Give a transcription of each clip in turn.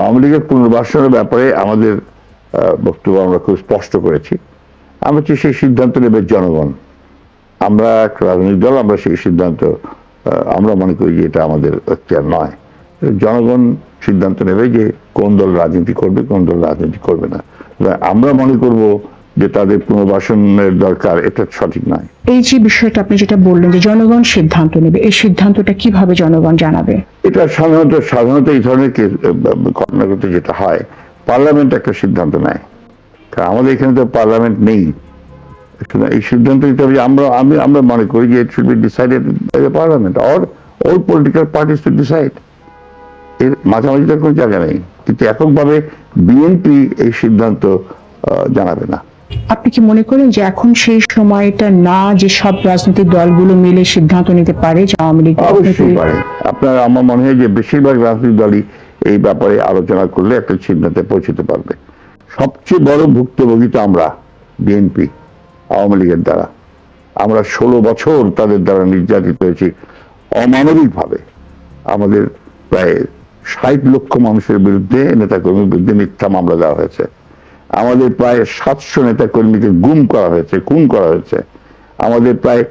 আওয়ামী লীগের পুনর্বাসনের ব্যাপারে আমাদের বক্তব্য আমরা খুব স্পষ্ট করেছি। আমরা চাই সেই সিদ্ধান্ত নেবে জনগণ। আমরা এক রাজনৈতিক দল, আমরা সেই সিদ্ধান্ত আমরা মনে করি যে এটা আমাদের এখতিয়ার নয়। জনগণ সিদ্ধান্ত নেবে যে কোন দল রাজনীতি করবে, কোন দল রাজনীতি করবে না। আমরা মনে করব যে তাদের পুনর্বাসনের দরকার এটা সঠিক নয়। এই যে বিষয়টা আপনি যেটা বললেন যে জনগণ সিদ্ধান্ত নেবে এই সিদ্ধান্তটা কীভাবে জনগণ জানাবে? এটা সাধারণত সাধারণত এই ধরনের ঘটনাগুলোতে যেটা হয় পার্লামেন্ট একটা সিদ্ধান্ত নেয়। কারণ আমাদের এখানে তো পার্লামেন্ট নেই। এই সিদ্ধান্ত নিতে হবে আমরা আমি আমরা মনে করি যে it should be decided by the parliament or all political parties to decide এর মাঝামাঝিটার কোনো জায়গা নেই। কিন্তু এককভাবে বিএনপি এই সিদ্ধান্ত জানাবে না। আপনি কি মনে করেন যে এখন সেই সময়টা না যে সব রাজনৈতিক দলগুলো মিলে সিদ্ধান্ত নিতে পারে যে আওয়ামী লীগ আপনার, আমার মনে হয় যে বেশিরভাগ রাজনৈতিক দলই এই ব্যাপারে আলোচনা করলে একটা সিদ্ধান্তে পৌঁছতে পারবে। সবচেয়ে বড় ভুক্তভোগী তো আমরা, বিএনপি, আওয়ামী লীগের দ্বারা। আমরা ষোলো বছর তাদের দ্বারা নির্যাতিত হয়েছি অমানবিকভাবে। আমাদের প্রায় ষাট লক্ষ মানুষের বিরুদ্ধে, নেতাকর্মীর বিরুদ্ধে মিথ্যা মামলা দেওয়া হয়েছে। আমাদের প্রায় সাতশো নেতাকর্মীকে গুম করা হয়েছে, খুন করা হয়েছে। আমাদের প্রায়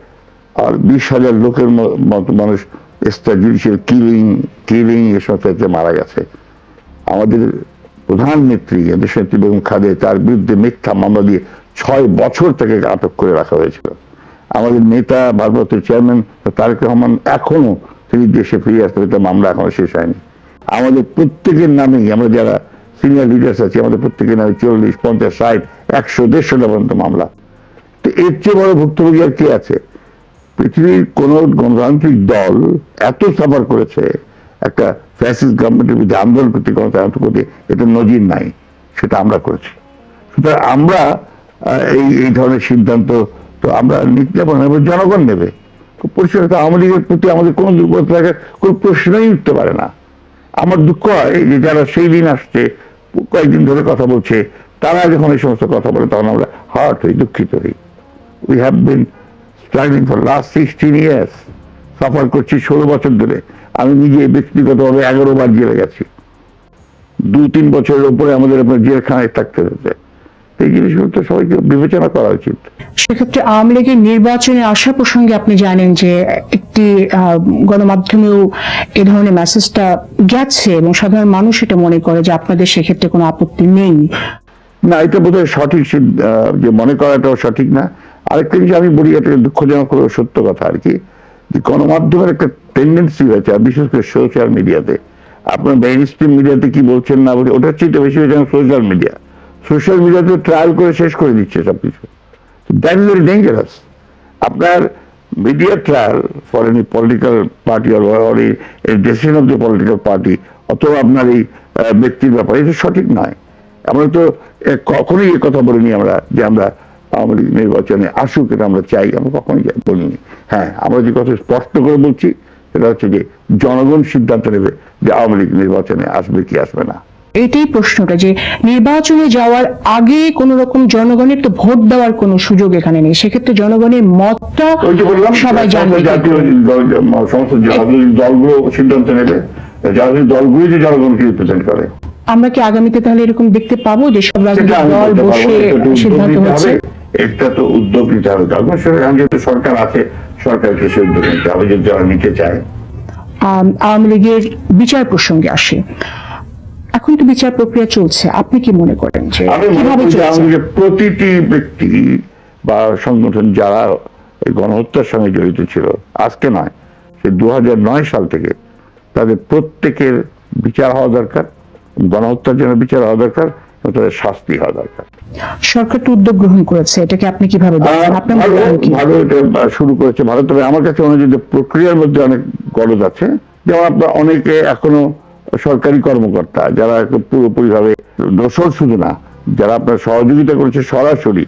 আর বিশ হাজার লোকের মতো মানুষ এক্সট্রাজুডিশিয়াল কিলিং কিলিং এসব মারা গেছে। আমাদের প্রধান নেত্রী, দেশনেত্রী বেগম খাদে, তার বিরুদ্ধে মিথ্যা মামলা দিয়ে ছয় বছর তাকে আটক করে রাখা হয়েছিল। আমাদের নেতা, ভারপ্রাপ্ত চেয়ারম্যান তারেক রহমান এখনও তিনি দেশে ফিরে আসতে মামলা এখনও শেষ হয়নি। আমাদের প্রত্যেকের নামেই আমরা যারা সিনিয়র লিডার্স আছি, আমাদের প্রত্যেকের নামে চল্লিশ, পঞ্চাশ, ষাট, একশো দেড়শোটা পর্যন্ত মামলা। তো এর চেয়ে বড় ভুক্তভোগী আর কে আছে? পৃথিবীর কোন গণতান্ত্রিক দল এত সাফার করেছে, একটা ফ্যাসিস্ট গভর্নমেন্টের বিরুদ্ধে আন্দোলন করতে, গণতান্ত্রিক করতে এটা নজির নাই। সেটা আমরা করেছি। সুতরাং আমরা এই এই ধরনের সিদ্ধান্ত তো আমরা নিতে পারব জনগণ নেবে। পরিষ্কার আওয়ামী লীগের প্রতি আমাদের কোনো দুর্বলতা থাকার কোনো প্রশ্নই উঠতে পারে না। আমার দুঃখ হয় যে যারা সেই দিন আসছে কয়েকদিন ধরে কথা বলছে। তারা যখন এই সমস্ত কথা বলে, তখন আমরা হার্ট হই, দুঃখিত হই। We have been struggling for last sixteen years suffer করছি ষোলো বছর ধরে। আমি নিজে ব্যক্তিগতভাবে এগারো বার জেলে গেছি। দু তিন বছরের উপরে আমাদের আপনার জেলখানায় থাকতে হয়েছে। এই জিনিসগুলো তো সবাইকে বিবেচনা করা উচিত। সেক্ষেত্রে আওয়ামী লীগের নির্বাচনে আসা প্রসঙ্গে আপনি জানেন যে একটি গণমাধ্যমেও এ ধরনের মেসেজটা গেছে এবং সাধারণ মানুষ এটা মনে করে যে আপনাদের সেক্ষেত্রে কোনো আপত্তি নেই। না, এটা বোধহয় সঠিক যে মনে করাটাও সঠিক না। আরেকটা জিনিস আমি বলি, এটা দুঃখজনক হলেও সত্য কথা আর কি, যে গণমাধ্যমের একটা টেন্ডেন্সি হয়েছে বিশেষ করে সোশ্যাল মিডিয়াতে আপনার মেইন স্ট্রিম মিডিয়াতে কি বলছেন না বলে ওটার চেয়ে বেশি হয়েছে সোশ্যাল মিডিয়া সোশ্যাল মিডিয়াতে ট্রায়াল করে শেষ করে দিচ্ছে সবকিছু। দ্যাট ইজ ভেরি ডেঞ্জারাস আপনার media trial for any political party or decision of the political party অথবা আপনার এই ব্যক্তির ব্যাপারে, এটা সঠিক নয়। আমরা তো কখনোই এ কথা বলিনি আমরা যে আমরা আওয়ামী লীগ নির্বাচনে আসুক, এটা আমরা চাই, আমরা কখনোই বলিনি। হ্যাঁ আমরা যে কথা স্পষ্ট করে বলছি, সেটা হচ্ছে যে জনগণ সিদ্ধান্ত নেবে যে আওয়ামী লীগ নির্বাচনে আসবে কি আসবে না। এটাই প্রশ্নটা যে নির্বাচনে যাওয়ার আগে কোন রকম জনগণের তো ভোট দেওয়ার কোনো সুযোগ এখানে নেই। সেক্ষেত্রে জনগণের মতটা সবাই জানবে। সমস্ত দলগুলো সিদ্ধান্ত নেবে। দলগুলো যে জনগণকে রিপ্রেজেন্ট করে। আমরা কি আগামীতে তাহলে এরকম দেখতে পাবো যে সব রাজনৈতিক দল বসে এটা তো উদ্যোগ সিদ্ধান্ত হচ্ছে? হবে। একটা তো উদ্যোগ নিতে হবে। সরকার যেহেতু সরকার আছে সরকারকে সে উদ্যোগ নিতে হবে। যদি যারা নিতে চায়। আওয়ামী লীগের বিচার প্রসঙ্গে আসে। এখন তো বিচার প্রক্রিয়া চলছে আপনি কি মনে করেন যে কীভাবে চলছে? প্রতিটি ব্যক্তি বা সংগঠন যারা এই গণহত্যার সঙ্গে জড়িত ছিল আজকে নয় সে দু সাল থেকে তাদের প্রত্যেকের বিচার হওয়া দরকার গণহত্যার জন্য বিচার হওয়া দরকার তাদের শাস্তি হওয়া দরকার। সরকার তো উদ্যোগ গ্রহণ করেছে এটাকে আপনি কীভাবে ভালো এটা শুরু করেছে ভালো তবে আমার কাছে যে প্রক্রিয়ার মধ্যে অনেক গরজ আছে। যেমন আপনার অনেকে এখনও সরকারি কর্মকর্তা, যারা পুরোপুরি ভাবে দোষর শুধু না, যারা আপনার সহযোগিতা করেছে সরাসরি,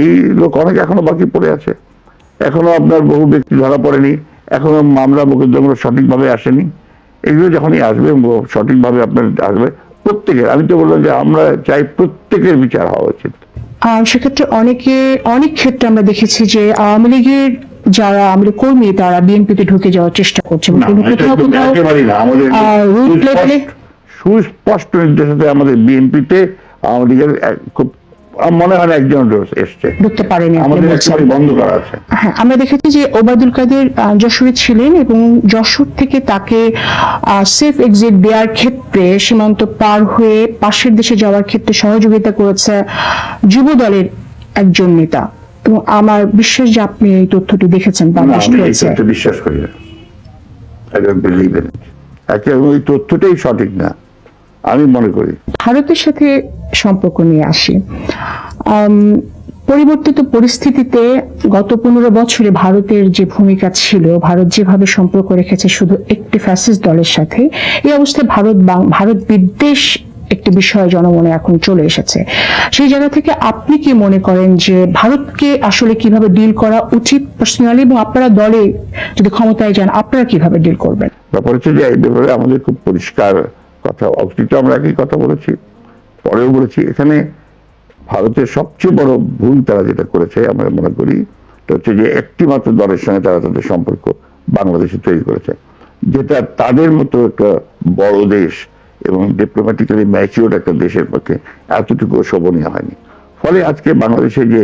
এই লোক অনেক এখনও বাকি পড়ে আছে। এখনও আপনার বহু ব্যক্তি ধরা পড়েনি, এখনও মামলা মোকদ্দমা সঠিকভাবে আসেনি। এগুলো যখনই আসবে সঠিকভাবে আপনার আসবে, প্রত্যেকের, আমি তো বললাম যে আমরা চাই প্রত্যেকের বিচার হওয়া উচিত। সেক্ষেত্রে অনেকে অনেক ক্ষেত্রে আমরা দেখেছি যে আওয়ামী লীগের যারা লীগ কর্মী তারা বিএনপিতে ঢুকে যাওয়ার চেষ্টা করছে কোথাও কোথাও। আমাদের সুস্পষ্ট- নির্দেশ আমাদের বিএনপিতে আওয়ামী খুব মনে হয় একজন এসছে ঢুকতে পারেনি আমাদের। বন্ধ করা আছে হ্যাঁ আমরা দেখেছি যে ওবায়দুল কাদের যশোরে ছিলেন এবং যশোর থেকে তাকে সেফ এক্সিট দেওয়ার ক্ষেত্রে সীমান্ত পার হয়ে পাশের দেশে যাওয়ার ক্ষেত্রে সহযোগিতা করেছে যুব দলের একজন নেতা এবং আমার বিশ্বাস যে আপনি এই তথ্যটি দেখেছেন হয়েছে বিশ্বাস করি না। একেবারে ওই তথ্যটাই সঠিক না। আমি মনে করি। ভারতের সাথে সম্পর্ক নিয়ে আসি। পরিবর্তিত পরিস্থিতিতে গত পনেরো বছরে ভারতের যে ভূমিকা ছিল ভারত যেভাবে সম্পর্ক রেখেছে শুধু একটি ফ্যাসিস্ট দলের সাথে এই অবস্থায় ভারত ভারত বিদ্বেষ একটি বিষয় জনমনে এখন চলে এসেছে। সেই জায়গা থেকে আপনি কি মনে করেন যে ভারতকে আসলে কীভাবে ডিল করা উচিত পার্সোনালি এবং আপনারা দলে যদি ক্ষমতায় যান, আপনারা কীভাবে ডিল করবেন? ব্যাপার হচ্ছে যে এই ব্যাপারে আমাদের খুব পরিষ্কার কথা। অতীত আমরা একই কথা বলেছি, পরেও বলেছি। এখানে ভারতের সবচেয়ে বড় ভুল তারা যেটা করেছে, আমরা মনে করি হচ্ছে যে একটি মাত্র দলের সঙ্গে তারা তাদের সম্পর্ক বাংলাদেশে তৈরি করেছে, যেটা তাদের মতো একটা বড় দেশ এবং ডিপ্লোম্যাটিক্যালি ম্যাচিওর একটা দেশের পক্ষে এতটুকু শোভনীয় হয়নি। ফলে আজকে বাংলাদেশে যে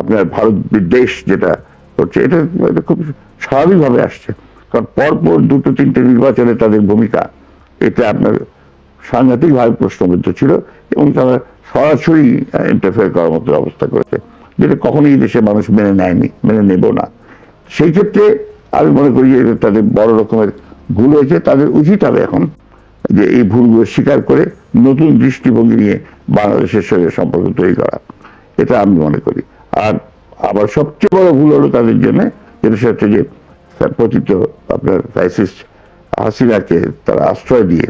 আপনার ভারত বিদ্বেষ যেটা হচ্ছে, এটা খুব স্বাভাবিকভাবে আসছে। কারণ পরপর দুটো তিনটে নির্বাচনে তাদের ভূমিকা, এটা আপনার সাংঘাতিকভাবে প্রশ্নবিদ্ধ ছিল এবং তারা সরাসরি ইন্টারফেয়ার করার মতো অবস্থা করেছে, যেটা কখনোই এই দেশের মানুষ মেনে নেয়নি, মেনে নেব না। সেই ক্ষেত্রে আমি মনে করি যে তাদের বড় রকমের ভুল হয়েছে, তাদের উচিত হবে এখন যে এই ভুলগুলো স্বীকার করে নতুন দৃষ্টিভঙ্গি নিয়ে বাংলাদেশের সঙ্গে সম্পর্ক তৈরি করা। এটা আমি মনে করি। আর আবার সবচেয়ে বড় ভুল হলো তাদের জন্য, যেটা সেটা হচ্ছে যে পতিত আপনার ফ্যাসিস্ট হাসিনাকে তারা আশ্রয় দিয়ে,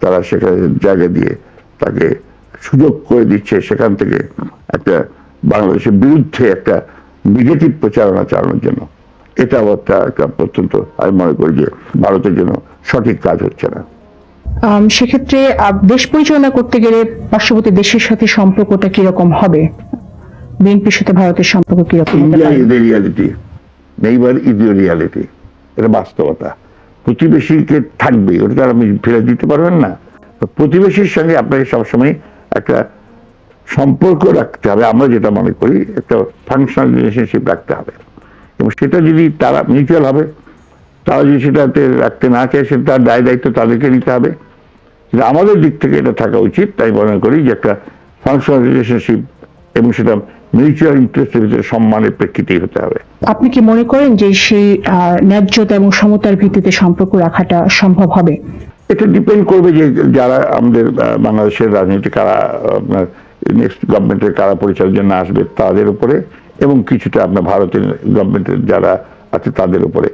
তারা সেখানে জায়গা দিয়ে তাকে সুযোগ করে দিচ্ছে। সেখান থেকে একটা বাংলাদেশের বিরুদ্ধে একটা নেগেটিভ প্রচারণা চালানোর জন্য। এটা আবার তা- একটা অত্যন্ত, আমি মনে করি যে ভারতের জন্য সঠিক কাজ হচ্ছে না। সেক্ষেত্রে দেশ পরিচালনা করতে গেলে পার্শ্ববর্তী দেশের সাথে সম্পর্কটা কীরকম হবে? বিএনপির সাথে ভারতের সম্পর্ক কীরকম রিয়ালিটি নেইবার ইজ রিয়ালিটি এটা বাস্তবতা। প্রতিবেশীকে থাকবে ওটা তো আপনি ফেলে দিতে পারবেন না। প্রতিবেশীর সঙ্গে আপনাকে সবসময় একটা সম্পর্ক রাখতে হবে। আমরা যেটা মনে করি একটা ফাংশনাল রিলেশনশিপ রাখতে হবে। এবং সেটা যদি তারা মিউচুয়াল হবে তারা যদি সেটাতে রাখতে না চায় সেটা তার দায় দায়িত্ব তাদেরকে নিতে হবে। কিন্তু আমাদের দিক থেকে এটা থাকা উচিত তাই মনে করি যে একটা ফাংশনাল রিলেশনশিপ এবং সেটা মিউচুয়াল ইন্টারেস্টের ভিতরে সম্মানের প্রেক্ষিতেই হতে হবে। আপনি কি মনে করেন যে সেই ন্যায্যতা এবং সমতার ভিত্তিতে সম্পর্ক রাখাটা সম্ভব হবে? এটা ডিপেন্ড করবে যে যারা আমাদের বাংলাদেশের রাজনীতি কারা আপনার নেক্সট গভর্নমেন্টের কারা পরিচালনার জন্য আসবে তাদের উপরে এবং কিছুটা আপনার ভারতের গভর্নমেন্টের যারা আছে তাদের উপরে।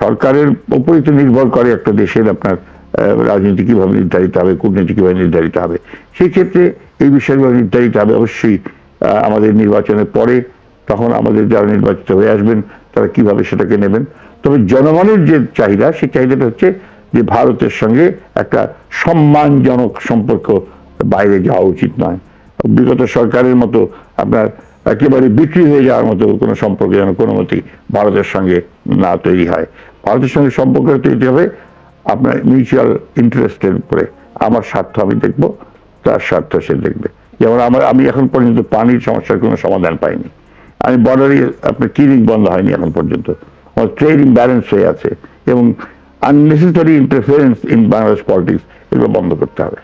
সরকারের উপরই তো নির্ভর করে একটা দেশের আপনার রাজনীতি কীভাবে নির্ধারিত হবে, কূটনীতি কীভাবে নির্ধারিত হবে সেই ক্ষেত্রে এই বিষয়গুলো নির্ধারিত হবে, অবশ্যই আমাদের নির্বাচনের পরে তখন আমাদের যারা নির্বাচিত হয়ে আসবেন, তারা কীভাবে সেটাকে নেবেন। তবে জনগণের যে চাহিদা, সেই চাহিদাটা হচ্ছে যে ভারতের সঙ্গে একটা সম্মানজনক সম্পর্ক বাইরে যাওয়া উচিত নয়। বিগত সরকারের মতো আপনার একেবারে বিক্রি হয়ে যাওয়ার মতো কোনো সম্পর্ক যেন কোনো মতেই ভারতের সঙ্গে না তৈরি হয়। ভারতের সঙ্গে সম্পর্ক তৈরি হবে আপনার মিউচুয়াল ইন্টারেস্টের উপরে। আমার স্বার্থ আমি দেখব, তার স্বার্থ সে দেখবে। যেমন আমার আমি এখন পর্যন্ত পানির সমস্যার কোনো সমাধান পাইনি। আমি বর্ডারে, আপনার ক্লিনিক বন্ধ হয়নি এখন পর্যন্ত। আমার ট্রেড ইমব্যালেন্স হয়ে আছে এবং unnecessary interference in Bangladesh politics এগুলো বন্ধ করতে হবে।